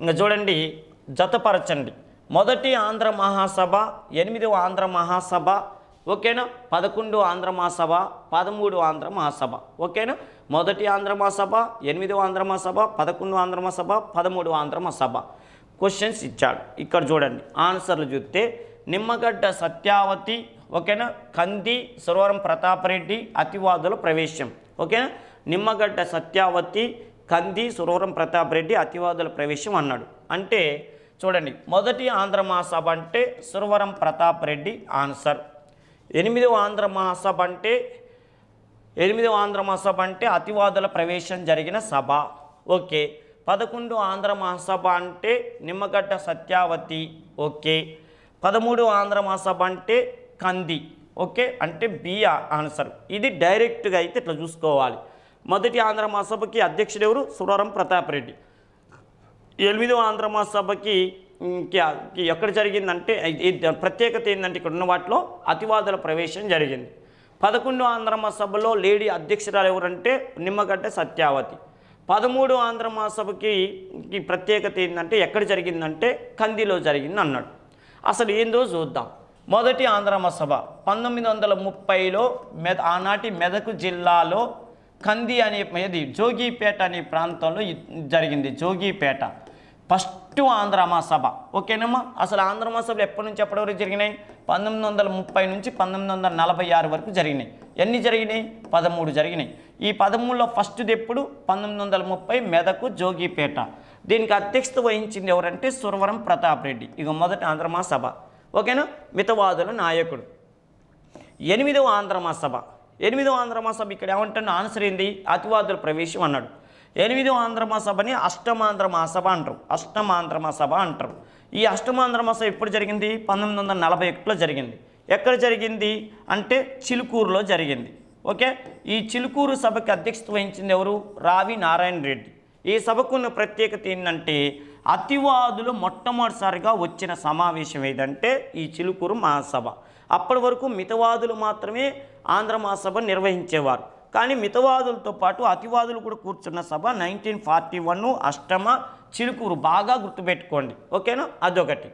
ఇంకా చూడండి జతపరచండి. మొదటి ఆంధ్ర మహాసభ ఎనిమిదవ ఆంధ్ర మహాసభ ఓకేనా? పదకొండు ఆంధ్ర మహాసభ పదమూడు ఆంధ్ర మహాసభ ఓకేనా? మొదటి ఆంధ్ర మహాసభ ఎనిమిదవ ఆంధ్ర మహాసభ పదకొండు ఆంధ్ర మహాసభ పదమూడు ఆంధ్ర మహాసభ. క్వశ్చన్స్ ఇచ్చాడు. ఇక్కడ చూడండి ఆన్సర్లు చూస్తే నిమ్మగడ్డ సత్యావతి ఓకేనా? కంది సురవరం ప్రతాపరెడ్డి అతివాదుల ప్రవేశం ఓకేనా? నిమ్మగడ్డ సత్యావతి కంది సురవరం ప్రతాపరెడ్డి అతివాదుల ప్రవేశం అన్నాడు. అంటే చూడండి మొదటి ఆంధ్ర మహాసభ అంటే సురవరం ప్రతాప్ రెడ్డి ఆన్సర్. ఎనిమిదవ ఆంధ్ర మహాసభ అంటే ఎనిమిదవ ఆంధ్ర మహాసభ అంటే అతివాదుల ప్రవేశం జరిగిన సభ. ఓకే. పదకొండు ఆంధ్ర మహాసభ అంటే నిమ్మగడ్డ సత్యావతి. ఓకే. పదమూడు ఆంధ్ర మహాసభ అంటే కంది. ఓకే. అంటే బి ఆన్సర్. ఇది డైరెక్ట్గా అయితే ఇట్లా చూసుకోవాలి. మొదటి ఆంధ్ర మహాసభకి అధ్యక్షుడు ఎవరు సురవరం ప్రతాప్ రెడ్డి. ఎనిమిదవ ఆంధ్ర మహాసభకి ఇంకా ఎక్కడ జరిగిందంటే ప్రత్యేకత ఏంటంటే ఇక్కడ ఉన్న వాటిలో అతివాదుల ప్రవేశం జరిగింది. పదకొండు ఆంధ్ర మహాసభలో లేడీ అధ్యక్షురాలు ఎవరంటే నిమ్మగడ్డ సత్యావతి. పదమూడు ఆంధ్ర మహాసభకి ప్రత్యేకత ఏంటంటే ఎక్కడ జరిగిందంటే కందిలో జరిగింది అన్నాడు అసలు ఏందో చూద్దాం. మొదటి ఆంధ్ర మహాసభ పంతొమ్మిది వందల ముప్పైలో మెద ఆనాటి మెదకు జిల్లాలో కంది అనే ఇది జోగిపేట అనే ప్రాంతంలో జరిగింది జోగిపేట. ఫస్ట్ ఆంధ్ర మహాసభ. ఓకేనమ్మా? అసలు ఆంధ్ర మహాసభలు ఎప్పటి నుంచి ఎప్పటి వరకు జరిగినాయి? పంతొమ్మిది వందల ముప్పై నుంచి పంతొమ్మిది వందల నలభై ఆరు వరకు జరిగినాయి. ఎన్ని జరిగినాయి? పదమూడు జరిగినాయి. ఈ పదమూడులో ఫస్ట్ది ఎప్పుడు? పంతొమ్మిది వందల ముప్పై మెదకు జోగిపేట. దీనికి అధ్యక్షత వహించింది ఎవరంటే సురవరం ప్రతాప్ రెడ్డి. ఇక మొదటి ఆంధ్ర మహాసభ. ఓకేనా? మితవాదుల నాయకుడు. ఎనిమిదవ ఆంధ్ర మహాసభ. ఎనిమిదో ఆంధ్రమహాసభ ఇక్కడ ఏమంటాడు ఆన్సర్ ఏంది? అతివాదుల ప్రవేశం అన్నాడు. ఎనిమిదో ఆంధ్ర మహాసభని అష్టమాంధ్ర మహాసభ అంటారు. అష్టమాంధ్ర మహాసభ అంటారు. ఈ అష్టమాంధ్ర మహాసభ ఎప్పుడు జరిగింది? పంతొమ్మిది వందల నలభై ఒకటిలో జరిగింది. ఎక్కడ జరిగింది? అంటే చిలుకూరులో జరిగింది. ఓకే? ఈ చిలుకూరు సభకి అధ్యక్షత వహించింది ఎవరు? రావి నారాయణ రెడ్డి. ఈ సభకున్న ప్రత్యేకత ఏంటంటే అతివాదులు మొట్టమొదటిసారిగా వచ్చిన సమావేశం ఏదంటే ఈ చిలుకూరు మహాసభ. అప్పటి వరకు మితవాదులు మాత్రమే ఆంధ్ర మహాసభ నిర్వహించేవారు. కానీ మితవాదులతో పాటు అతివాదులు కూడా కూర్చున్న సభ నైన్టీన్ ఫార్టీ వన్ అష్టమ చిలుకూరు బాగా గుర్తుపెట్టుకోండి. ఓకేనా? అదొకటి.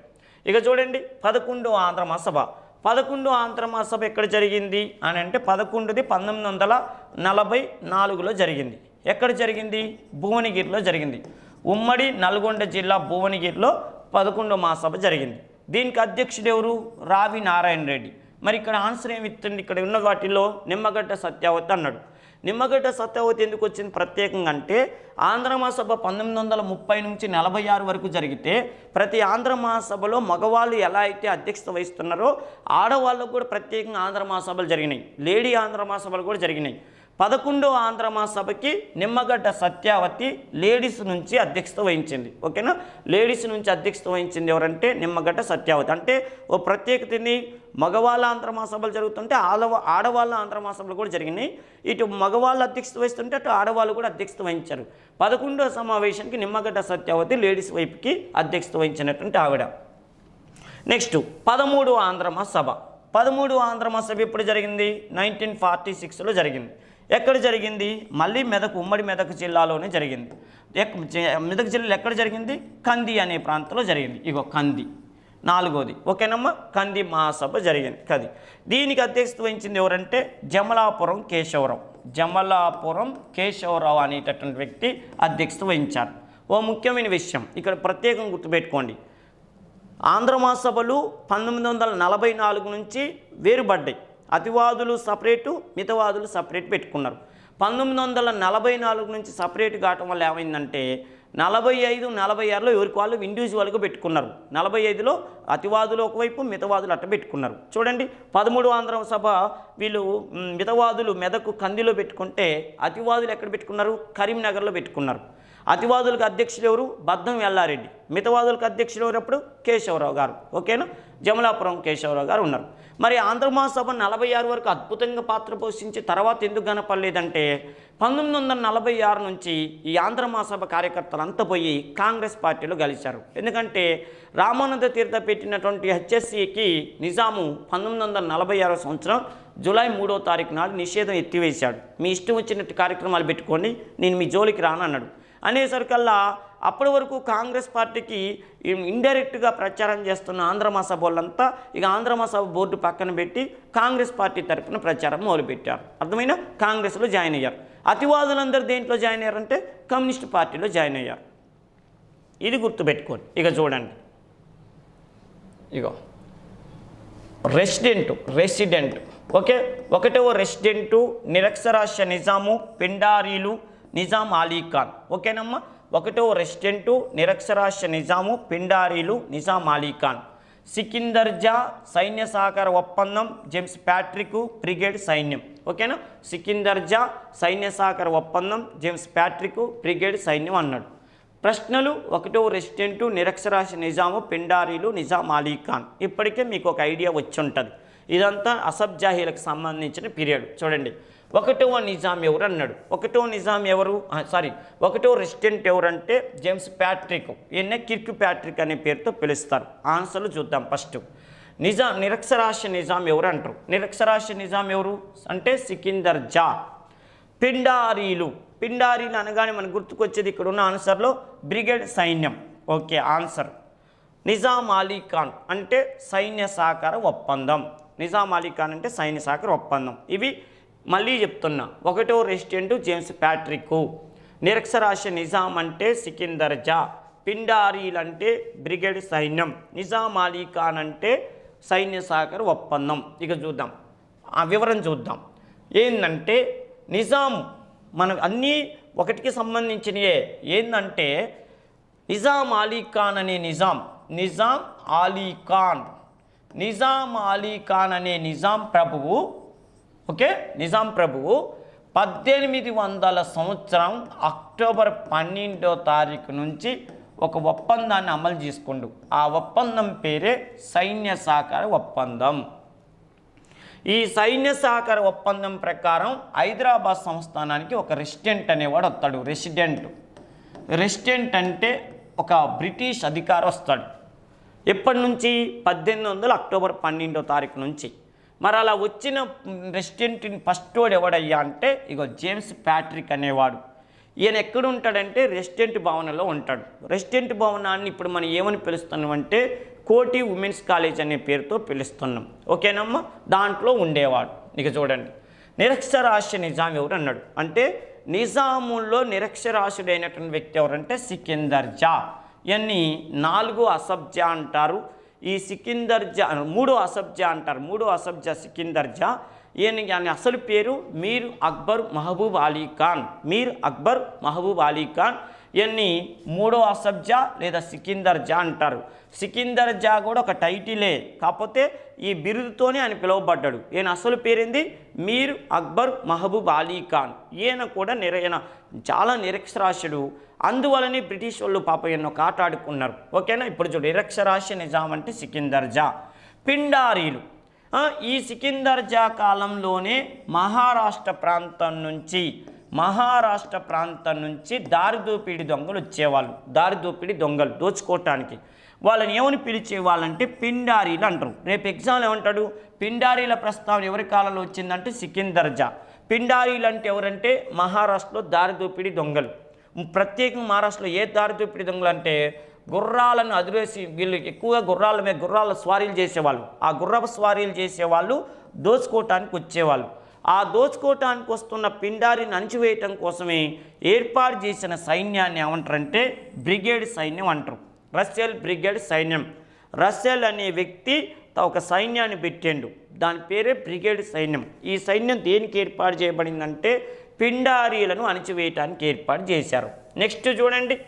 ఇక చూడండి పదకొండో ఆంధ్ర మహాసభ. పదకొండో ఆంధ్ర మహాసభ ఎక్కడ జరిగింది అని అంటే పదకొండుది పంతొమ్మిది వందల నలభై నాలుగులో జరిగింది. ఎక్కడ జరిగింది? భువనగిరిలో జరిగింది. ఉమ్మడి నల్గొండ జిల్లా భువనగిరిలో పదకొండో మహాసభ జరిగింది. దీనికి అధ్యక్షుడు ఎవరు? రావి నారాయణ రెడ్డి. మరి ఇక్కడ ఆన్సర్ ఏమి ఇస్తుంది? ఇక్కడ ఉన్న వాటిలో నిమ్మగడ్డ సత్యావతి అన్నాడు. నిమ్మగడ్డ సత్యావతి ఎందుకు వచ్చింది? ప్రత్యేకంగా అంటే ఆంధ్ర మహాసభ పంతొమ్మిది వందల ముప్పై నుంచి నలభై ఆరు వరకు జరిగితే ప్రతి ఆంధ్ర మహాసభలో మగవాళ్ళు ఎలా అయితే అధ్యక్షత వహిస్తున్నారో ఆడవాళ్ళకు కూడా ప్రత్యేకంగా ఆంధ్ర మహాసభలు జరిగినాయి. లేడీ ఆంధ్ర మహాసభలు కూడా జరిగినాయి. పదకొండో ఆంధ్ర మహాసభకి నిమ్మగడ్డ సత్యావతి లేడీస్ నుంచి అధ్యక్షత వహించింది. ఓకేనా? లేడీస్ నుంచి అధ్యక్షత వహించింది ఎవరంటే నిమ్మగడ్డ సత్యావతి. అంటే ఓ ప్రత్యేకతని మగవాళ్ళ ఆంధ్ర మహాసభలు జరుగుతుంటే ఆడవ ఆడవాళ్ళ ఆంధ్ర మహాసభలు కూడా జరిగినాయి. ఇటు మగవాళ్ళు అధ్యక్షత వహిస్తుంటే అటు ఆడవాళ్ళు కూడా అధ్యక్షత వహించారు. పదకొండో సమావేశానికి నిమ్మగడ్డ సత్యావతి లేడీస్ వైపుకి అధ్యక్షత వహించినటువంటి ఆవిడ. నెక్స్ట్ పదమూడు ఆంధ్ర మహాసభ. పదమూడు ఆంధ్ర మహాసభ ఎప్పుడు జరిగింది? నైన్టీన్ ఫార్టీ సిక్స్లో జరిగింది. ఎక్కడ జరిగింది? మళ్ళీ మెదక్ ఉమ్మడి మెదక్ జిల్లాలోనే జరిగింది. మెదక్ జిల్లాలో ఎక్కడ జరిగింది? కంది అనే ప్రాంతంలో జరిగింది. ఇగో కంది. నాలుగోది. ఓకేనమ్మా? కంది మహాసభ జరిగింది. కది. దీనికి అధ్యక్షత వహించింది ఎవరంటే జమలాపురం కేశవరావు. జమలాపురం కేశవరావు అనేటటువంటి వ్యక్తి అధ్యక్షత వహించారు. ఓ ముఖ్యమైన విషయం. ఇక్కడ ప్రత్యేకం గుర్తుపెట్టుకోండి. ఆంధ్ర మహాసభలు పంతొమ్మిది వందల నలభై నాలుగు నుంచి వేరుపడ్డాయి. అతివాదులు సపరేటు మితవాదులు సపరేట్ పెట్టుకున్నారు. పంతొమ్మిది వందల నలభై నాలుగు నుంచి సపరేట్ కావటం వల్ల ఏమైందంటే నలభై ఐదు నలభై ఆరులో ఎవరికి వాళ్ళు ఇండివిజువల్గా పెట్టుకున్నారు. నలభై ఐదులో అతివాదులు ఒకవైపు మితవాదులు అట్ట పెట్టుకున్నారు. చూడండి పదమూడు ఆంధ్ర సభ వీళ్ళు మితవాదులు మెదకు కందిలో పెట్టుకుంటే అతివాదులు ఎక్కడ పెట్టుకున్నారు? కరీంనగర్లో పెట్టుకున్నారు. అతివాదులకు అధ్యక్షుడు ఎవరు? బద్దం ఎల్లారెడ్డి. మితవాదులకు అధ్యక్షుడు ఎవరప్పుడు కేశవరావు గారు. ఓకేనా? జమలాపురం కేశవరావు గారు ఉన్నారు. మరి ఆంధ్ర మహాసభ నలభై ఆరు వరకు అద్భుతంగా పాత్ర పోషించి తర్వాత ఎందుకు కనపడలేదంటే పంతొమ్మిది వందల నలభై ఆరు నుంచి ఈ ఆంధ్ర మహాసభ కార్యకర్తలు అంతా పోయి కాంగ్రెస్ పార్టీలో కలిశారు ఎందుకంటే రామానంద తీర్థ పెట్టినటువంటి హెచ్ఎస్సికి నిజాము పంతొమ్మిది వందల నలభై ఆరో సంవత్సరం జూలై మూడో తారీఖు నాడు నిషేధం ఎత్తివేశాడు. మీ ఇష్టం వచ్చినట్టు కార్యక్రమాలు పెట్టుకోండి నేను మీ జోలికి రాను అన్నాడు అనేసరికల్లా అప్పటి వరకు కాంగ్రెస్ పార్టీకి ఇండైరెక్ట్గా ప్రచారం చేస్తున్న ఆంధ్ర మహాసభ ఇక ఆంధ్రమాస బోర్డు పక్కన పెట్టి కాంగ్రెస్ పార్టీ తరపున ప్రచారం మొదలుపెట్టారు. అర్థమైనా కాంగ్రెస్లో జాయిన్ అయ్యారు. అతివాదులందరూ దేంట్లో జాయిన్ అయ్యారంటే కమ్యూనిస్ట్ పార్టీలో జాయిన్ అయ్యారు. ఇది గుర్తుపెట్టుకోండి. ఇక చూడండి. ఇగో. Resident resident. ఓకే? ఒకటవ రెసిడెంటు నిరక్షరాస్య నిజాము పిండారీలు నిజాం అలీ ఖాన్. ఓకేనమ్మా? ఒకటో రెసిడెంటు నిరక్షరాస్య నిజాము పిండారీలు నిజాం అలీఖాన్ ఖాన్ సైన్య సహకార ఒప్పందం జేమ్స్ ప్యాట్రిక్ బ్రిగేడ్ సైన్యం. ఓకేనా? సికిందర్జా సైన్య సహకార ఒప్పందం జేమ్స్ ప్యాట్రిక్ బ్రిగేడ్ సైన్యం అన్నాడు. ప్రశ్నలు ఒకటో రెసిడెంటు నిరక్షరాస్య నిజాము పిండారీలు నిజాం అలీ ఖాన్ ఇప్పటికే మీకు ఒక ఐడియా వచ్చి ఉంటుంది ఇదంతా అసబ్ జాహీలకు సంబంధించిన పీరియడ్. చూడండి. ఒకటవ నిజాం ఎవరు అన్నాడు? ఒకటో నిజాం ఎవరు? సారీ ఒకటో రెసిడెంట్ ఎవరంటే జేమ్స్ ప్యాట్రిక్. ఈయన కిర్క్ ప్యాట్రిక్ అనే పేరుతో పిలుస్తారు. ఆన్సర్లు చూద్దాం ఫస్ట్. నిజాం నిరక్షరాస్య నిజాం ఎవరు అంటారు? నిరక్షరాస్య నిజాం ఎవరు? అంటే సికిందర్ జా. పిండారీలు. పిండారీలు అనగానే మనకు గుర్తుకొచ్చేది ఇక్కడ ఉన్న ఆన్సర్లో బ్రిగేడ్ సైన్యం. Okay answer. నిజాం అలీ ఖాన్ అంటే సైన్య సహకార ఒప్పందం. నిజాం అలీ ఖాన్ అంటే సైన్య సహకార ఒప్పందం. ఇవి మళ్ళీ చెప్తున్నా. ఒకటో రెసిడెంట్ జేమ్స్ ప్యాట్రిక్ నిరక్షరాస్య నిజాం అంటే సికిందర్ జా పిండారీలు అంటే బ్రిగేడ్ సైన్యం. నిజాం అలీ ఖాన్ అంటే సైన్య సహకార ఒప్పందం. ఇక చూద్దాం. ఆ వివరం చూద్దాం. ఏంటంటే నిజాం మన అన్నీ ఒకటికి సంబంధించినయే. ఏంటంటే నిజాం అలీ ఖాన్ అనే నిజాం. నిజాం అలీ ఖాన్ నిజాం అలీ ఖాన్ అనే నిజాం ప్రభువు ఓకే? నిజాం ప్రభువు పద్దెనిమిది వందల సంవత్సరం అక్టోబర్ పన్నెండో తారీఖు నుంచి ఒక ఒప్పందాన్ని అమలు చేసుకుండు. ఆ ఒప్పందం పేరే సైన్య సహకార ఒప్పందం. ఈ సైన్య సహకార ఒప్పందం ప్రకారం హైదరాబాద్ సంస్థానానికి ఒక రెసిడెంట్ అనేవాడు వస్తాడు రెసిడెంట్. రెసిడెంట్ అంటే ఒక బ్రిటిష్ అధికారి వస్తాడు. ఎప్పటి నుంచి? పద్దెనిమిది వందల అక్టోబర్ పన్నెండో తారీఖు నుంచి. మరి అలా వచ్చిన రెసిడెంట్ ఫస్ట్ వాడు ఎవడయ్యా అంటే ఇగో జేమ్స్ ప్యాట్రిక్ అనేవాడు. ఈయన ఎక్కడ ఉంటాడంటే రెసిడెంట్ భవనంలో ఉంటాడు. రెసిడెంట్ భవనాన్ని ఇప్పుడు మనం ఏమని పిలుస్తున్నామంటే కోటి ఉమెన్స్ కాలేజ్ అనే పేరుతో పిలుస్తున్నాం. ఓకేనమ్మా? దాంట్లో ఉండేవాడు. ఇక చూడండి. నిరక్షరాస్య నిజాం ఎవరు అన్నాడు? అంటే నిజాముల్లో నిరక్షరాస్యుడైనటువంటి వ్యక్తి ఎవరంటే సికిందర్ జా. ఇవన్నీ నాలుగు అసబ్జా అంటారు. ఈ సికిందర్ జా మూడో అసబ్జా అంటారు. మూడో అసబ్జా సికిందర్ జా ఈయన ఆయన అసలు పేరు? మీర్ అక్బర్ మహబూబ్ అలీ ఖాన్. మీర్ అక్బర్ మహబూబ్ అలీ ఖాన్. ఇవన్నీ మూడో అసబ్జా లేదా సికిందర్ జా అంటారు. సికిందర్ జా కూడా ఒక టైటిలే. కాకపోతే ఈ బిరుదుతోనే ఆయన పిలువబడ్డాడు. ఈయన అసలు పేరేంది? మీర్ అక్బర్ మహబూబ్ అలీ ఖాన్. ఈయన కూడా నిర ఈయన చాలా నిరక్షరాస్యుడు. అందువలనే బ్రిటిష్ వాళ్ళు పాప ఎన్నో కాటాడుకున్నారు ఆడుకున్నారు. ఓకేనా? ఇప్పుడు చూడు నిరక్షరాస్య నిజాం అంటే సికిందర్ జా పిండారీలు ఈ సికిందర్ జా కాలంలోనే మహారాష్ట్ర ప్రాంతం నుంచి మహారాష్ట్ర ప్రాంతం నుంచి దారిదోపిడి దొంగలు వచ్చేవాళ్ళు. దారిదోపిడి దొంగలు దోచుకోవటానికి. వాళ్ళని ఏమని పిలిచేవాళ్ళంటే పిండారీలు అంటారు. రేపు ఎగ్జామ్ ఏమంటాడు? పిండారీల ప్రస్తావన ఎవరి కాలంలో వచ్చిందంటే సికిందర్జా పిండారీలు అంటే ఎవరంటే? మహారాష్ట్రలో దారిదోపిడి దొంగలు. ప్రత్యేకంగా మహారాష్ట్రలో ఏ దారిదోపిడి దొంగలు అంటే? గుర్రాలను అదిరేసి వీళ్ళు ఎక్కువగా గుర్రాల మీద గుర్రాల స్వారీలు చేసేవాళ్ళు. ఆ గుర్రపు స్వారీలు చేసేవాళ్ళు దోచుకోవటానికి వచ్చేవాళ్ళు. ఆ దోచుకోవటానికి వస్తున్న పిండారిని అణిచివేయటం కోసమే ఏర్పాటు చేసిన సైన్యాన్ని ఏమంటారంటే బ్రిగేడ్ సైన్యం అంటారు. రష్యల్ బ్రిగేడ్ సైన్యం. రష్యల్ అనే వ్యక్తి త- ఒక సైన్యాన్ని పెట్టిండు. దాని పేరే బ్రిగేడ్ సైన్యం. ఈ సైన్యం దేనికి ఏర్పాటు చేయబడిందంటే పిండారీలను అణిచివేయటానికి ఏర్పాటు చేశారు. నెక్స్ట్ చూడండి.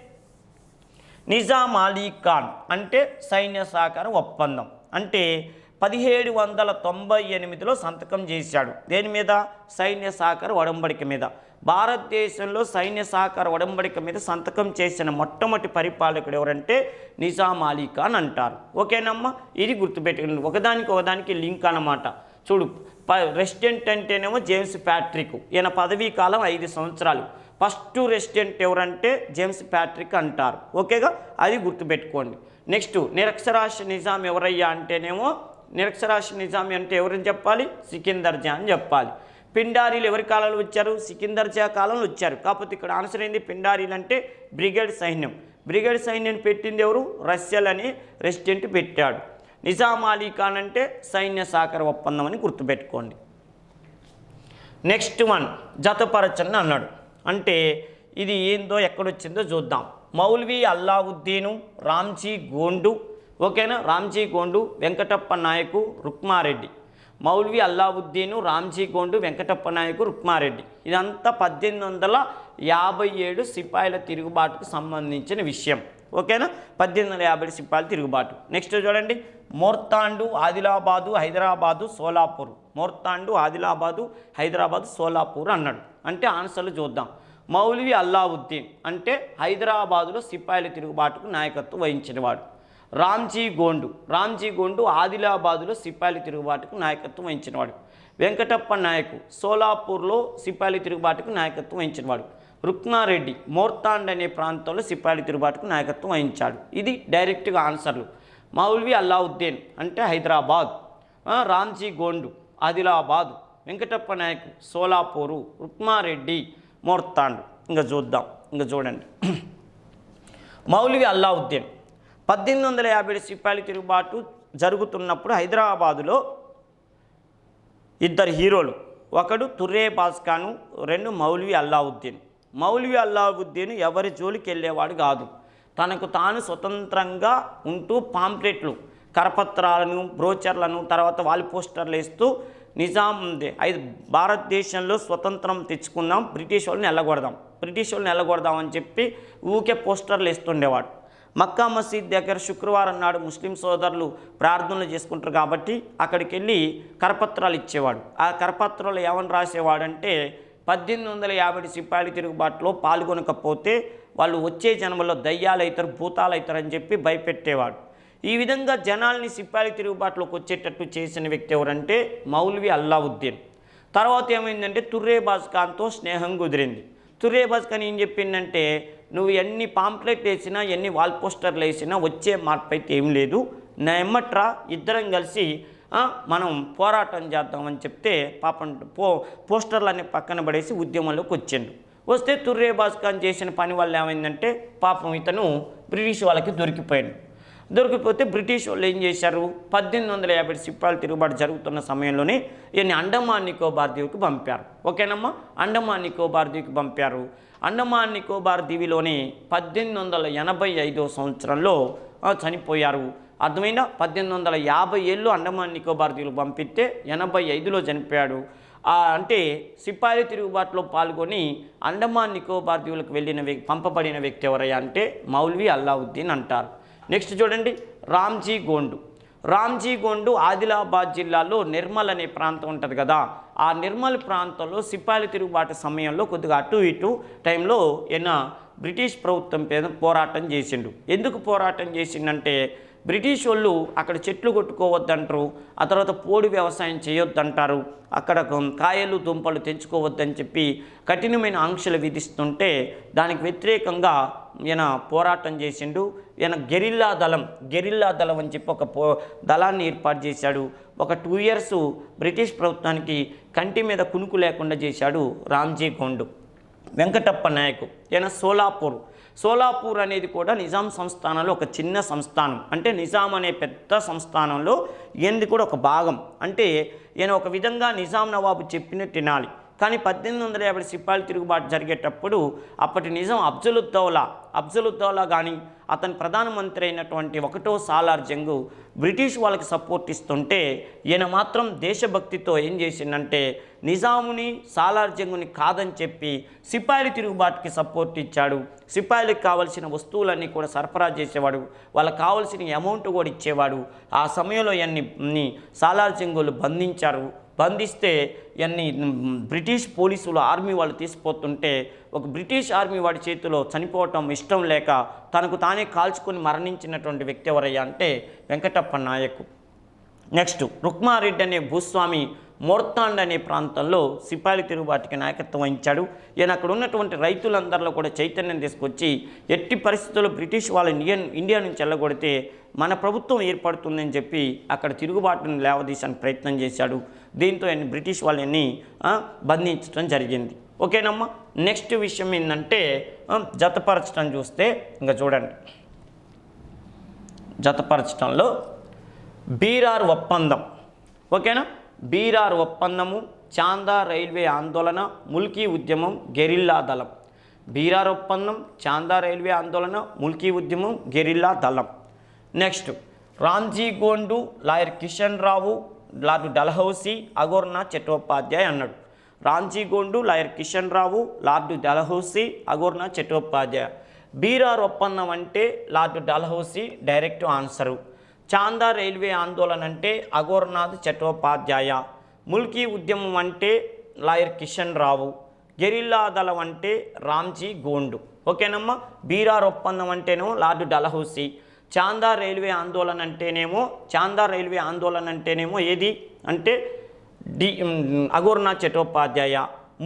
నిజాం అలీ ఖాన్ అంటే సైన్య సహకార ఒప్పందం. అంటే పదిహేడు వందల తొంభై ఎనిమిదిలో సంతకం చేశాడు. దేని మీద? సైన్య సహకార ఒడంబడిక మీద. భారతదేశంలో సైన్య సహకార ఒడంబడిక మీద సంతకం చేసిన మొట్టమొదటి పరిపాలకుడు ఎవరంటే నిజాం అలీ ఖాన్ అంటారు. ఓకేనమ్మా? ఇది గుర్తుపెట్టుకుని ఒకదానికి ఒకదానికి లింక్ అన్నమాట. చూడు ప రెసిడెంట్ అంటేనేమో జేమ్స్ ప్యాట్రిక్. ఈయన పదవీ కాలం ఐదు సంవత్సరాలు. ఫస్ట్ రెసిడెంట్ ఎవరంటే జేమ్స్ ప్యాట్రిక్ అంటారు. ఓకేగా? అది గుర్తుపెట్టుకోండి. నెక్స్ట్ నిరక్షరాస్య నిజాం ఎవరయ్యా అంటేనేమో నిరక్షరాస్య నిజాం అంటే ఎవరని చెప్పాలి? సికిందర్ జా అని చెప్పాలి. పిండారీలు ఎవరి కాలంలో వచ్చారు? సికిందర్ జా కాలంలో వచ్చారు. కాకపోతే ఇక్కడ ఆన్సర్ ఏంది? పిండారీలు అంటే బ్రిగేడ్ సైన్యం. బ్రిగేడ్ సైన్యం పెట్టింది ఎవరు? రష్యల్ అని రెసిడెంట్ పెట్టాడు. నిజాం అలీ ఖాన్ అంటే సైన్య సహకార ఒప్పందం అని గుర్తుపెట్టుకోండి. నెక్స్ట్ వన్ జతపరచన్ అన్నాడు. అంటే ఇది ఏందో ఎక్కడొచ్చిందో చూద్దాం. మౌల్వి అల్లావుద్దీను రామ్జీ గోండు ఓకేనా? రామ్జీ గోండు వెంకటప్ప నాయకు రుక్మారెడ్డి. మౌల్వి అల్లావుద్దీను రామ్జీ గోండు వెంకటప్ప నాయకు రుక్మారెడ్డి. ఇదంతా పద్దెనిమిది వందల యాభై ఏడు సిపాయిల తిరుగుబాటుకు సంబంధించిన విషయం. ఓకేనా? పద్దెనిమిది వందల యాభై ఏడు సిపాయిల తిరుగుబాటు. నెక్స్ట్ చూడండి. మోర్తాండు ఆదిలాబాదు హైదరాబాదు సోలాపూర్. మోర్తాండు ఆదిలాబాదు హైదరాబాదు సోలాపూర్ అన్నాడు. అంటే ఆన్సర్లు చూద్దాం. మౌలివి అల్లావుద్దీన్ అంటే హైదరాబాదులో సిపాయిల తిరుగుబాటుకు నాయకత్వం వహించినవాడు. రామ్జీ గోండు. రామ్జీ గోండు ఆదిలాబాదులో సిపాయిల తిరుగుబాటుకు నాయకత్వం వహించినవాడు. వెంకటప్ప నాయకు సోలాపూర్లో సిపాయిల తిరుగుబాటుకు నాయకత్వం వహించినవాడు. రుక్మారెడ్డి మోర్తాండ్ అనే ప్రాంతంలో సిపాయిల తిరుగుబాటుకు నాయకత్వం వహించాడు. ఇది డైరెక్ట్గా ఆన్సర్లు. మౌల్వి అల్లావుద్దీన్ అంటే హైదరాబాద్. రామ్జీ గోండు ఆదిలాబాద్. వెంకటప్ప నాయకు సోలాపూరు రుక్మారెడ్డి మోర్తాండ్. ఇంకా చూద్దాం. ఇంకా చూడండి. మౌలివి అల్లావుద్దీన్. పద్దెనిమిది వందల యాభై సిపాయిల తిరుగుబాటు జరుగుతున్నప్పుడు హైదరాబాదులో ఇద్దరు హీరోలు. ఒకడు తుర్రే బాస్కాను రెండు మౌల్వి అల్లావుద్దీన్. మౌల్వి అల్లావుద్దీన్ ఎవరి జోలికి వెళ్ళేవాడు కాదు. తనకు తాను స్వతంత్రంగా ఉంటూ పాంప్లెట్లు కరపత్రాలను బ్రోచర్లను తర్వాత వాల్ పోస్టర్లు వేస్తూ నిజాం ఐదు భారతదేశంలో స్వతంత్రం తెచ్చుకున్నాం బ్రిటిష్ వాళ్ళని వెళ్ళగొడదాం బ్రిటిష్ వాళ్ళని వెళ్ళగొడదాం అని చెప్పి ఊకే పోస్టర్లు వేస్తుండేవాడు. మక్కా మసీద్ దగ్గర శుక్రవారం నాడు ముస్లిం సోదరులు ప్రార్థనలు చేసుకుంటారు కాబట్టి అక్కడికి వెళ్ళి కరపత్రాలు ఇచ్చేవాడు. ఆ కరపత్రాలు ఏమని రాసేవాడంటే పద్దెనిమిది వందల యాభై సిపాయిల తిరుగుబాటులో పాల్గొనకపోతే వాళ్ళు వచ్చే జన్మలో దయ్యాలు అవుతారు భూతాలు అవుతారని అని చెప్పి భయపెట్టేవాడు. ఈ విధంగా జనాల్ని సిపాయిల తిరుగుబాటులోకి వచ్చేటట్టు చేసిన వ్యక్తి ఎవరంటే మౌల్వి అల్లావుద్దీన్. తర్వాత ఏమైందంటే తుర్రేబాజ్ ఖాన్తో స్నేహం కుదిరింది. తుర్రేబాజ్ ఖాన్ ఏం చెప్పిందంటే నువ్వు ఎన్ని పాంప్లెట్ వేసినా ఎన్ని వాల్ పోస్టర్లు వేసినా వచ్చే మార్పు అయితే ఏం లేదు. నా ఎమ్మట్రా ఇద్దరం కలిసి మనం పోరాటం చేద్దామని చెప్తే పాపం పో పోస్టర్లన్నీ పక్కన పడేసి ఉద్యమంలోకి వచ్చిండు. వస్తే తుర్రే భాస్కర్ చేసిన పని వల్ల ఏమైందంటే పాపం ఇతను బ్రిటిష్ వాళ్ళకి దొరికిపోయాడు. దొరికిపోతే బ్రిటిష్ వాళ్ళు ఏం చేశారు? పద్దెనిమిది వందల యాభై సిప్పాలు తిరుగుబాటు జరుగుతున్న సమయంలోనే ఈయన అండమాన్ నికోబార్ దీవికి పంపారు. ఓకేనమ్మా? అండమాన్ నికోబార్ దీవికి పంపారు. అండమాన్ నికోబార్ దీవిలోనే పద్దెనిమిది వందల ఎనభై ఐదో సంవత్సరంలో చనిపోయారు. అర్థమైందా? పద్దెనిమిది వందల యాభై ఏళ్ళు అండమాన్ నికోబార్ దీవులు పంపిస్తే ఎనభై ఐదులో చనిపోయాడు. అంటే సిపాయిల తిరుగుబాటులో పాల్గొని అండమాన్ నికోబార్ దీవులకు వెళ్ళిన వ్యక్తి పంపబడిన వ్యక్తి ఎవరయ్యా అంటే మౌల్వి అల్లావుద్దీన్ అంటారు. నెక్స్ట్ చూడండి రామ్జీ గోండు. రామ్జీగోండు ఆదిలాబాద్ జిల్లాలో నిర్మల్ అనే ప్రాంతం ఉంటుంది కదా. ఆ నిర్మల్ ప్రాంతంలో సిపాయిల తిరుగుబాటు సమయంలో కొద్దిగా అటు ఇటు టైంలో ఈయన బ్రిటిష్ ప్రభుత్వం మీద పోరాటం చేసిండు. ఎందుకు పోరాటం చేసిండంటే బ్రిటిష్ వాళ్ళు అక్కడ చెట్లు కొట్టుకోవద్దంటారు ఆ తర్వాత పోడు వ్యవసాయం చేయొద్దంటారు అక్కడ కాయలు దుంపలు తెంచుకోవద్దని చెప్పి కఠినమైన ఆంక్షలు విధిస్తుంటే దానికి వ్యతిరేకంగా ఈయన పోరాటం చేసిండు. ఈయన గెరిల్లా దళం గెరిల్లా దళం అని చెప్పి ఒక పో దళాన్ని ఏర్పాటు చేశాడు. ఒక టూ ఇయర్స్ బ్రిటిష్ ప్రభుత్వానికి కంటి మీద కునుకు లేకుండా చేశాడు రామ్జీ గోండు. వెంకటప్ప నాయకు ఈయన సోలాపూర్. సోలాపూర్ అనేది కూడా నిజాం సంస్థానంలో ఒక చిన్న సంస్థానం. అంటే నిజాం అనే పెద్ద సంస్థానంలో ఈయనది కూడా ఒక భాగం. అంటే ఈయన ఒక విధంగా నిజాం నవాబు చెప్పినట్టు వినాలి. కానీ పద్దెనిమిది వందల యాభై సిప్పాలు తిరుగుబాటు జరిగేటప్పుడు అప్పటి నిజాం అఫ్జలుద్దౌలా అఫ్జలుద్దౌలా కానీ అతని ప్రధానమంత్రి అయినటువంటి ఒకటో సాలార్ జంగు బ్రిటిష్ వాళ్ళకి సపోర్ట్ ఇస్తుంటే ఈయన మాత్రం దేశభక్తితో ఏం చేసిందంటే నిజాముని సాలార్ జంగుని కాదని చెప్పి సిపాయిల తిరుగుబాటుకి సపోర్ట్ ఇచ్చాడు. సిపాయిలకు కావలసిన వస్తువులన్నీ కూడా సరఫరా చేసేవాడు. వాళ్ళకి కావలసిన అమౌంట్ కూడా ఇచ్చేవాడు. ఆ సమయంలో ఇవన్నీ సాలార్ జంగులు బంధించారు. బంధిస్తే ఇవన్నీ బ్రిటిష్ పోలీసులు ఆర్మీ వాళ్ళు తీసిపోతుంటే ఒక బ్రిటిష్ ఆర్మీ వాడి చేతిలో చనిపోవటం ఇష్టం లేక తనకు తానే కాల్చుకొని మరణించినటువంటి వ్యక్తి ఎవరయ్యా అంటే వెంకటప్ప నాయకు. నెక్స్ట్ రుక్మారెడ్డి అనే భూస్వామి మోర్తాండ్ అనే ప్రాంతంలో సిపాయిల తిరుగుబాటుకి నాయకత్వం వహించాడు. ఈయన అక్కడ ఉన్నటువంటి రైతులందరిలో కూడా చైతన్యం తీసుకొచ్చి ఎట్టి పరిస్థితుల్లో బ్రిటిష్ వాళ్ళు ఇండియన్ ఇండియా నుంచి వెళ్ళగొడితే మన ప్రభుత్వం ఏర్పడుతుందని చెప్పి అక్కడ తిరుగుబాటును లేవదీసడానికి ప్రయత్నం చేశాడు. దీంతో ఆయన బ్రిటిష్ వాళ్ళని బంధించడం జరిగింది. ఓకేనమ్మా? నెక్స్ట్ విషయం ఏంటంటే జతపరచడం చూస్తే ఇంకా చూడండి. జతపరచడంలో బీరార్ ఒప్పందం. ఓకేనా? బీరార్ ఒప్పందము చాందా రైల్వే ఆందోళన ముల్కీ ఉద్యమం గెరిల్లా దళం. బీరార్ ఒప్పందం చాందా రైల్వే ఆందోళన ముల్కీ ఉద్యమం గెరిల్లా దళం. Next Ramji Gond lawyer Kishan Rao lord Dalhousie Aghorna Chattopadhyay అన్నాడు. Ramji Gond lawyer Kishan Rao lord Dalhousie Aghorna Chattopadhyay. Berar ఒప్పందం అంటే lord Dalhousie direct answer. Chanda railway ఆందోళన అంటే అగోర్నాథ్ చట్టోపాధ్యాయ ముల్కీ ఉద్యమం అంటే లాయర్ కిషన్ రావు గెరిల్లా దళం అంటే రామ్జీ గోండు. ఓకేనమ్మా? బీరార్ ఒప్పందం అంటేనేమో లార్డు డలహౌసీ. చాందా రైల్వే ఆందోళన అంటేనేమో చాందా రైల్వే ఆందోళన అంటేనేమో ఏది? అంటే డి ఉమ్, అగోర్నాథ్ చట్టోపాధ్యాయ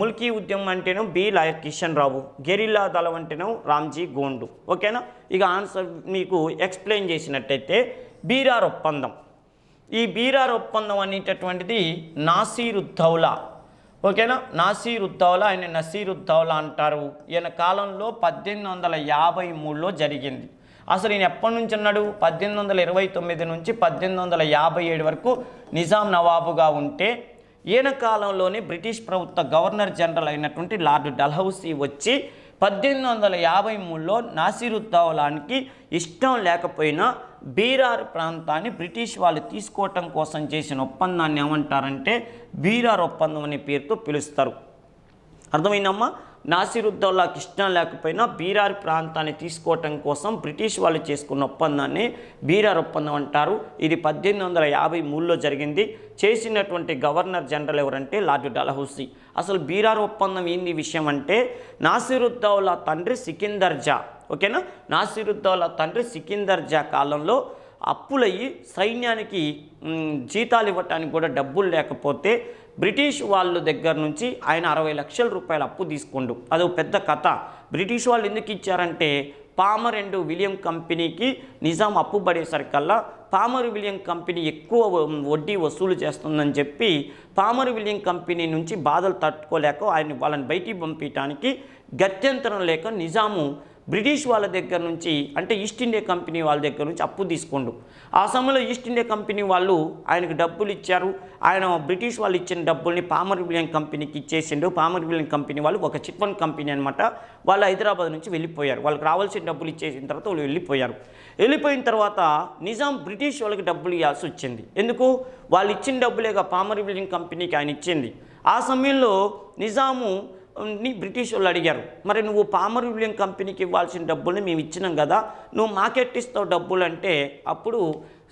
ముల్కీ ఉద్యమం అంటేనో B lawyer Kishan Rao guerrilla దళం అంటేనో రామ్జీ గోండు. ఓకేనా? ఇక ఆన్సర్ మీకు ఎక్స్ప్లెయిన్ చేసినట్టయితే బీరార్ ఒప్పందం. ఈ బీరార్ ఒప్పందం అనేటటువంటిది నాసీరుద్దౌలా. ఓకేనా? నాసీరుద్దౌలా ఆయన నసీరుద్దౌలా అంటారు. ఈయన కాలంలో పద్దెనిమిది వందల యాభై మూడులో జరిగింది. అసలు ఈయన ఎప్పటి నుంచి ఉన్నాడు? పద్దెనిమిది వందల ఇరవై తొమ్మిది నుంచి పద్దెనిమిది వందల యాభై ఏడు వరకు నిజాం నవాబుగా ఉంటే ఈయన కాలంలోనే బ్రిటిష్ ప్రభుత్వ గవర్నర్ జనరల్ అయినటువంటి లార్డ్ డల్హౌసీ వచ్చి పద్దెనిమిది వందల యాభై మూడులో నాసిరుద్దౌలానికి ఇష్టం లేకపోయినా బీరార్ ప్రాంతాన్ని బ్రిటిష్ వాళ్ళు తీసుకోవటం కోసం చేసిన ఒప్పందాన్ని ఏమంటారంటే బీరార్ ఒప్పందం అనే పేరుతో పిలుస్తారు. అర్థమైందమ్మా? నాసిరుద్దౌలాకి కృష్ణ లేకపోయినా బీరార్ ప్రాంతాన్ని తీసుకోవటం కోసం బ్రిటిష్ వాళ్ళు చేసుకున్న ఒప్పందాన్ని బీరార్ ఒప్పందం అంటారు. ఇది పద్దెనిమిది వందల యాభై మూడులో జరిగింది. చేసినటువంటి గవర్నర్ జనరల్ ఎవరంటే లార్డ్ డలహౌసీ అసలు బీరార్ ఒప్పందం ఏంది విషయం అంటే నాసిరుద్దౌలా తండ్రి సికిందర్ జా ఓకేనా? నాసిరుద్దౌలా తండ్రి సికిందర్ జా కాలంలో అప్పులయ్యి సైన్యానికి జీతాలు ఇవ్వటానికి కూడా డబ్బులు లేకపోతే బ్రిటిష్ వాళ్ళ దగ్గర నుంచి ఆయన అరవై లక్షల రూపాయల అప్పు తీసుకుండు. అదో పెద్ద కథ. బ్రిటిష్ వాళ్ళు ఎందుకు ఇచ్చారంటే పామర్ అండ్ విలియం కంపెనీకి నిజాం అప్పు పడేసరికల్లా పామర్ విలియం కంపెనీ ఎక్కువ వడ్డీ వసూలు చేస్తుందని చెప్పి పామర్ విలియం కంపెనీ నుంచి బాధలు తట్టుకోలేక ఆయన వాళ్ళని బయటికి పంపించడానికి గత్యంతరం లేక నిజాము బ్రిటిష్ వాళ్ళ దగ్గర నుంచి అంటే ఈస్ట్ ఇండియా కంపెనీ వాళ్ళ దగ్గర నుంచి అప్పు తీసుకుండు. ఆ సమయంలో ఈస్ట్ ఇండియా కంపెనీ వాళ్ళు ఆయనకు డబ్బులు ఇచ్చారు. ఆయన బ్రిటిష్ వాళ్ళు ఇచ్చిన డబ్బుల్ని పామర్ విలియం కంపెనీకి ఇచ్చేసిండు. పామర్ విలియం కంపెనీ వాళ్ళు ఒక చిట్ ఫండ్ కంపెనీ అనమాట వాళ్ళు హైదరాబాద్ నుంచి వెళ్ళిపోయారు. వాళ్ళకి రావాల్సిన డబ్బులు ఇచ్చేసిన తర్వాత వాళ్ళు వెళ్ళిపోయారు. వెళ్ళిపోయిన తర్వాత నిజాం బ్రిటిష్ వాళ్ళకి డబ్బులు ఇవ్వాల్సి వచ్చింది. ఎందుకు? వాళ్ళు ఇచ్చిన డబ్బులేగా పామర్ విలియం కంపెనీకి ఆయన ఇచ్చింది. ఆ సమయంలో నిజాము ని బ్రిటిష్ వాళ్ళు అడిగారు మరి నువ్వు పామర్ విలియం కంపెనీకి ఇవ్వాల్సిన డబ్బుల్ని మేము ఇచ్చినాం కదా నువ్వు మాకెట్ ఇస్తావు డబ్బులు అంటే అప్పుడు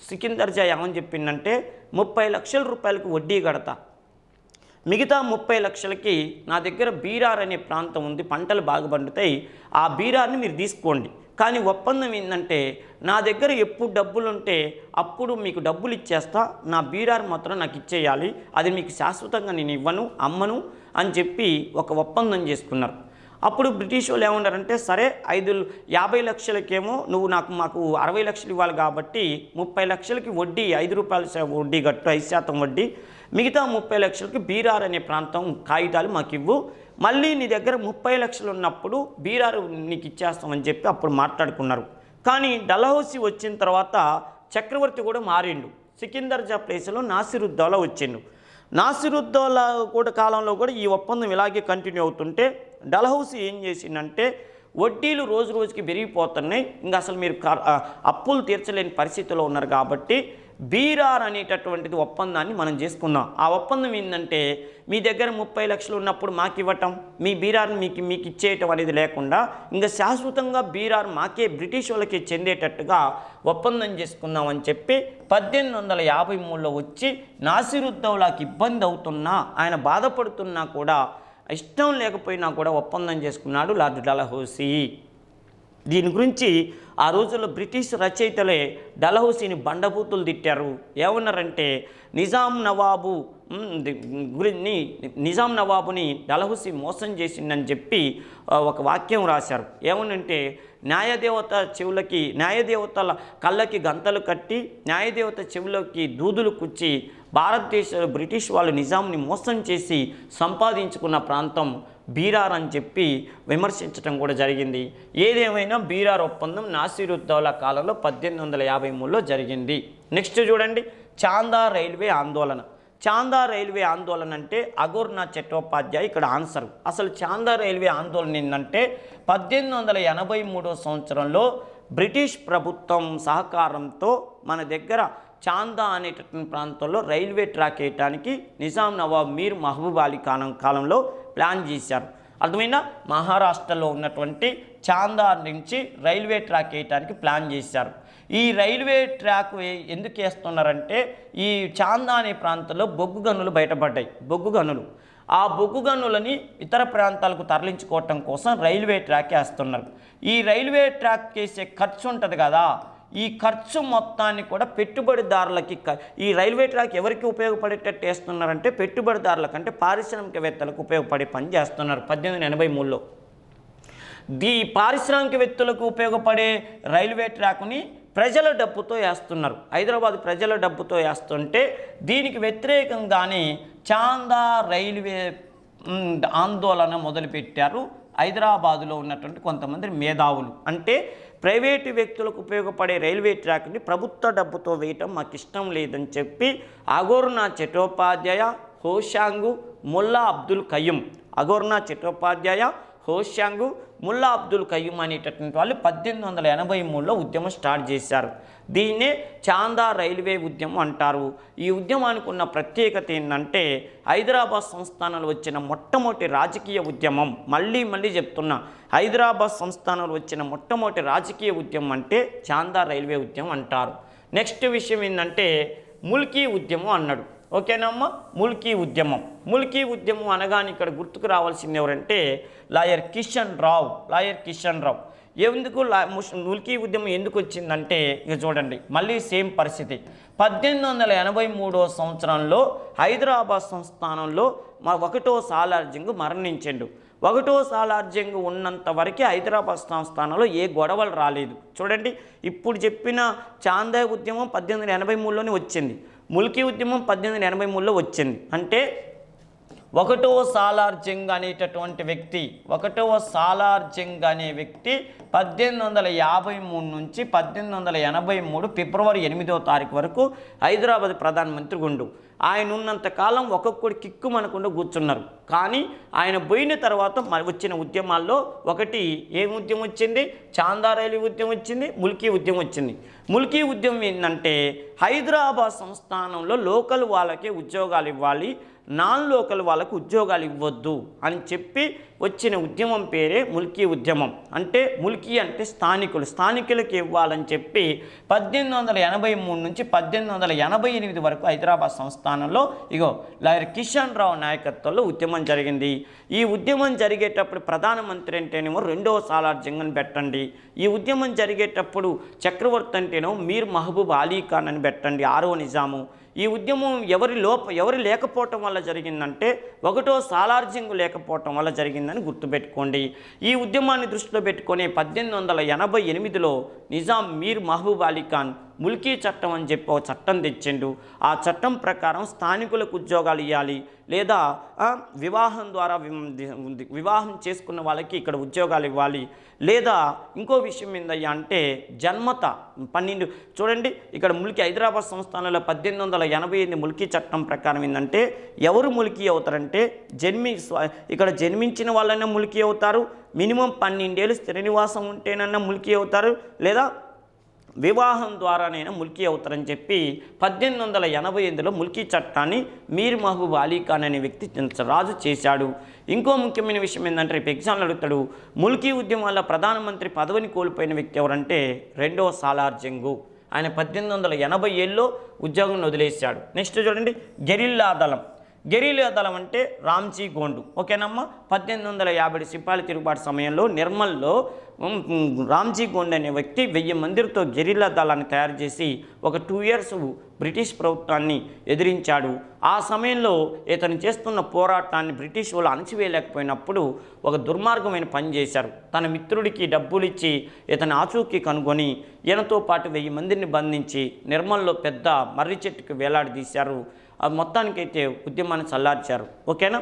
సికిందర్ జా ఏమని చెప్పిందంటే ముప్పై లక్షల రూపాయలకు వడ్డీ కడతా. మిగతా ముప్పై లక్షలకి నా దగ్గర బీరార్ అనే ప్రాంతం ఉంది పంటలు బాగా పండుతాయి ఆ బీరార్ని మీరు తీసుకోండి. కానీ ఒప్పందం ఏంటంటే నా దగ్గర ఎప్పుడు డబ్బులు ఉంటే అప్పుడు మీకు డబ్బులు ఇచ్చేస్తా నా బీరార్ మాత్రం నాకు ఇచ్చేయాలి అది మీకు శాశ్వతంగా నేను ఇవ్వను అమ్మను అని చెప్పి ఒక ఒప్పందం చేసుకున్నారు. అప్పుడు బ్రిటిష్ వాళ్ళు ఏమన్నారంటే సరే ఐదు యాభై లక్షలకేమో నువ్వు నాకు మాకు అరవై లక్షలు ఇవ్వాలి కాబట్టి ముప్పై లక్షలకి వడ్డీ ఐదు రూపాయల వడ్డీ కట్టు ఐదు శాతం వడ్డీ మిగతా ముప్పై లక్షలకి బీరార్ అనే ప్రాంతం కాగితాలు మాకు ఇవ్వు. మళ్ళీ నీ దగ్గర ముప్పై లక్షలు ఉన్నప్పుడు బీరారు నీకు ఇచ్చేస్తామని చెప్పి అప్పుడు మాట్లాడుకున్నారు. కానీ డలహౌసీ వచ్చిన తర్వాత చక్రవర్తి కూడా మారిండు. సికిందర్ జా ప్లేస్లో నాసిరుద్దౌలా వచ్చిండు. నాసిరుద్దోల కూడా కాలంలో కూడా ఈ ఒప్పందం ఇలాగే కంటిన్యూ అవుతుంటే డల్హౌసీ ఏం చేసిందంటే వడ్డీలు రోజు రోజుకి పెరిగిపోతున్నాయి. ఇంకా అసలు మీరు క- అప్పులు తీర్చలేని పరిస్థితిలో ఉన్నారు కాబట్టి బీరార్ అనేటటువంటిది ఒప్పందాన్ని మనం చేసుకున్నాం. ఆ ఒప్పందం ఏంటంటే మీ దగ్గర ముప్పై లక్షలు ఉన్నప్పుడు మాకు ఇవ్వటం మీ బీరార్ని మీకు మీకు ఇచ్చేయటం అనేది లేకుండా ఇంకా శాశ్వతంగా బీరార్ మాకే బ్రిటిష్ వాళ్ళకి చెందేటట్టుగా ఒప్పందం చేసుకుందాం అని చెప్పి పద్దెనిమిది వందల యాభై మూడులో వచ్చి నాసిరుద్దౌలాకి ఇబ్బంది అవుతున్నా ఆయన బాధపడుతున్నా కూడా ఇష్టం లేకపోయినా కూడా ఒప్పందం చేసుకున్నాడు లార్డ్ డలహౌసీ. దీని గురించి ఆ రోజుల్లో బ్రిటిష్ రచయితలే డలహౌసీని బండబూతులు తిట్టారు. ఏమన్నారంటే నిజాం నవాబు గురిని నిజాం నవాబుని డలహౌసీ మోసం చేసిందని చెప్పి ఒక వాక్యం రాశారు. ఏమనంటే న్యాయదేవత చెవులకి న్యాయదేవతల కళ్ళకి గంతలు కట్టి న్యాయదేవత చెవులకి దూదులు కుచ్చి భారతదేశ బ్రిటిష్ వాళ్ళు నిజాంని మోసం చేసి సంపాదించుకున్న ప్రాంతం బీరార్ అని చెప్పి విమర్శించడం కూడా జరిగింది. ఏదేమైనా బీరార్ ఒప్పందం నాసిరుద్దౌలా కాలంలో పద్దెనిమిది వందల యాభై మూడులో జరిగింది. నెక్స్ట్ చూడండి చాందా రైల్వే ఆందోళన. చాందా రైల్వే ఆందోళన అంటే అగోర్నా చట్టోపాధ్యాయ ఇక్కడ ఆన్సర్. అసలు చాందా రైల్వే ఆందోళన ఏంటంటే పద్దెనిమిది వందల ఎనభై మూడో సంవత్సరంలో బ్రిటిష్ ప్రభుత్వం సహకారంతో మన దగ్గర చాందా అనేటటువంటి ప్రాంతంలో రైల్వే ట్రాక్ వేయటానికి నిజాం నవాబ్ మీర్ మహబూబ్ అలీ కాలం కాలంలో ప్లాన్ చేశారు. అర్థమైనా మహారాష్ట్రలో ఉన్నటువంటి చాందా నుంచి రైల్వే ట్రాక్ వేయటానికి ప్లాన్ చేశారు. ఈ రైల్వే ట్రాక్ ఎందుకు వేస్తున్నారంటే ఈ చాందా అనే ప్రాంతంలో బొగ్గు గనులు బయటపడ్డాయి. బొగ్గు గనులు. ఆ బొగ్గు గనులని ఇతర ప్రాంతాలకు తరలించుకోవటం కోసం రైల్వే ట్రాక్ వేస్తున్నారు. ఈ రైల్వే ట్రాక్ వేసే ఖర్చు ఉంటుంది కదా. ఈ ఖర్చు మొత్తాన్ని కూడా పెట్టుబడిదారులకి ఈ రైల్వే ట్రాక్ ఎవరికి ఉపయోగపడేటట్టు వేస్తున్నారంటే పెట్టుబడిదారులకు అంటే పారిశ్రామికవేత్తలకు ఉపయోగపడే పని చేస్తున్నారు పద్దెనిమిది ఎనభై మూడులో. దీ పారిశ్రామికవేత్తలకు ఉపయోగపడే రైల్వే ట్రాక్ని ప్రజల డబ్బుతో వేస్తున్నారు. హైదరాబాద్ ప్రజల డబ్బుతో వేస్తుంటే దీనికి వ్యతిరేకంగానే చాందా రైల్వే ఆందోళన మొదలుపెట్టారు హైదరాబాదులో ఉన్నటువంటి కొంతమంది మేధావులు. అంటే ప్రైవేటు వ్యక్తులకు ఉపయోగపడే రైల్వే ట్రాక్ని ప్రభుత్వ డబ్బుతో వేయటం మాకు ఇష్టం లేదని చెప్పి అగోర్నా చటోపాధ్యాయ హోషాంగు ముల్లా అబ్దుల్ కయ్యం అగోర్నా చటోపాధ్యాయ హోషాంగు ముల్లా అబ్దుల్ కయ్యూమ్ అనేటటువంటి వాళ్ళు పద్దెనిమిది వందల ఎనభై మూడులో ఉద్యమం స్టార్ట్ చేశారు. దీన్నే చాందా రైల్వే ఉద్యమం అంటారు. ఈ ఉద్యమానికి ఉన్న ప్రత్యేకత ఏంటంటే హైదరాబాద్ సంస్థానంలో వచ్చిన మొట్టమొదటి రాజకీయ ఉద్యమం. మళ్ళీ మళ్ళీ చెప్తున్నా హైదరాబాద్ సంస్థానంలో వచ్చిన మొట్టమొదటి రాజకీయ ఉద్యమం అంటే చాందా రైల్వే ఉద్యమం అంటారు. నెక్స్ట్ విషయం ఏంటంటే ముల్కీ ఉద్యమం అన్నాడు. ఓకేనమ్మా ముల్కీ ఉద్యమం. ముల్కీ ఉద్యమం అనగానే ఇక్కడ గుర్తుకు రావాల్సింది ఎవరంటే లాయర్ కిషన్ రావు. లాయర్ కిషన్ రావు. ఎందుకు లా ముల్కీ ఉద్యమం ఎందుకు వచ్చిందంటే ఇక చూడండి మళ్ళీ సేమ్ పరిస్థితి. పద్దెనిమిది వందల ఎనభై మూడో సంవత్సరంలో హైదరాబాద్ సంస్థానంలో మా ఒకటో సాలార్జింగ్ మరణించిండు. ఒకటో సాలార్జింగ్ ఉన్నంత వరకు హైదరాబాద్ సంస్థానంలో ఏ గొడవలు రాలేదు. చూడండి ఇప్పుడు చెప్పిన చాందా ఉద్యమం పద్దెనిమిది వందల ఎనభై మూడులోనే వచ్చింది. ముల్కీ ఉద్యమం పద్దెనిమిది వందల ఎనభై మూడులో వచ్చింది. అంటే ఒకటో సాలార్ జంగ్ అనేటటువంటి వ్యక్తి ఒకటవ సాలార్ జంగ్ అనే వ్యక్తి పద్దెనిమిది వందల యాభై మూడు నుంచి పద్దెనిమిది వందల ఎనభై మూడు ఫిబ్రవరి ఎనిమిదో తారీఖు వరకు హైదరాబాద్ ప్రధానమంత్రి గుండు. ఆయన ఉన్నంత కాలం ఒక్కొక్కడు కిక్కు మనకుండా కూర్చున్నారు. కానీ ఆయన పోయిన తర్వాత మరి వచ్చిన ఉద్యమాల్లో ఒకటి ఏం ఉద్యమం వచ్చింది? చాందారైలి ఉద్యమం వచ్చింది ముల్కీ ఉద్యమం వచ్చింది. ముల్కీ ఉద్యమం ఏంటంటే హైదరాబాద్ సంస్థానంలో లోకల్ వాళ్ళకే ఉద్యోగాలు ఇవ్వాలి నాన్ లోకల్ వాళ్ళకు ఉద్యోగాలు ఇవ్వద్దు అని చెప్పి వచ్చిన ఉద్యమం పేరే ముల్కీ ఉద్యమం. అంటే ముల్కీ అంటే స్థానికులు. స్థానికులకు ఇవ్వాలని చెప్పి పద్దెనిమిది వందల ఎనభై మూడు నుంచి పద్దెనిమిది వందల ఎనభై ఎనిమిది వరకు హైదరాబాద్ సంస్థానంలో ఇగో లాయర్ కిషన్ రావు నాయకత్వంలో ఉద్యమం జరిగింది. ఈ ఉద్యమం జరిగేటప్పుడు ప్రధానమంత్రి అంటేనేమో రెండవ సాలార్ జంగన్ పెట్టండి. ఈ ఉద్యమం జరిగేటప్పుడు చక్రవర్తి అంటేనో మీర్ మహబూబ్ అలీ ఖాన్ అని పెట్టండి. ఆరో నిజాము. ఈ ఉద్యమం ఎవరి లోప ఎవరి లేకపోవటం వల్ల జరిగిందంటే ఒకటో సాలార్జింగ్ లేకపోవటం వల్ల జరిగిందని గుర్తుపెట్టుకోండి. ఈ ఉద్యమాన్ని దృష్టిలో పెట్టుకొని పద్దెనిమిది వందల ఎనభై ఎనిమిదిలో నిజాం మీర్ మహబూబ్ అలీ ఖాన్ ముల్కీ చట్టం అని చెప్పి ఒక చట్టం తెచ్చిండు. ఆ చట్టం ప్రకారం స్థానికులకు ఉద్యోగాలు ఇవ్వాలి లేదా వివాహం ద్వారా వివాహం చేసుకున్న వాళ్ళకి ఇక్కడ ఉద్యోగాలు ఇవ్వాలి. లేదా ఇంకో విషయం ఏందయ్యా అంటే జన్మత పన్నెండు. చూడండి ఇక్కడ ముల్కి హైదరాబాద్ సంస్థానంలో పద్దెనిమిది వందల ఎనభై ఎనిమిది ముల్కీ చట్టం ప్రకారం ఏంటంటే ఎవరు ములికి అవుతారంటే జన్మి ఇక్కడ జన్మించిన వాళ్ళైనా ములికి అవుతారు. మినిమం పన్నెండేళ్ళు స్థిర నివాసం ఉంటేనన్నా ములికి అవుతారు. లేదా వివాహం ద్వారానైనా ముల్కీ అవుతారని చెప్పి పద్దెనిమిది వందల ఎనభై ఎనిమిదిలో ముల్కీ చట్టాన్ని మీర్ మహబూబ్ అలీ ఖాన్ అనే వ్యక్తి రాజు చేశాడు. ఇంకో ముఖ్యమైన విషయం ఏంటంటే రేపు ఎగ్జామ్లు అడుగుతాడు ముల్కీ ఉద్యమం వల్ల ప్రధానమంత్రి పదవిని కోల్పోయిన వ్యక్తి ఎవరంటే రెండవ సాలార్ జంగు. ఆయన పద్దెనిమిది వందల ఎనభై ఏళ్ళలో ఉద్యోగం వదిలేశాడు. నెక్స్ట్ చూడండి గెరిల్లా దళం. గెరీలియా దళం అంటే రామ్జీ గోండు. ఓకేనమ్మా? పద్దెనిమిది వందల యాభై సిపాయిల తిరుగుబాటు సమయంలో నిర్మల్లో రామ్జీ గోండ్ అనే వ్యక్తి వెయ్యి మందిరితో గెరిల్లా దళాన్ని తయారు చేసి ఒక టూ ఇయర్స్ బ్రిటిష్ ప్రభుత్వాన్ని ఎదిరించాడు. ఆ సమయంలో ఇతను చేస్తున్న పోరాటాన్ని బ్రిటిష్ వాళ్ళు అణచివేయలేకపోయినప్పుడు ఒక దుర్మార్గమైన పని చేశారు. తన మిత్రుడికి డబ్బులు ఇచ్చి ఇతని ఆచూకీ కనుగొని ఈయనతో పాటు వెయ్యి మందిని బంధించి నిర్మల్లో పెద్ద మర్రి చెట్టుకు వేలాడదీశారు. ఆ మొత్తానికైతే ఉద్యమాన్ని చల్లార్చారు. ఓకేనా?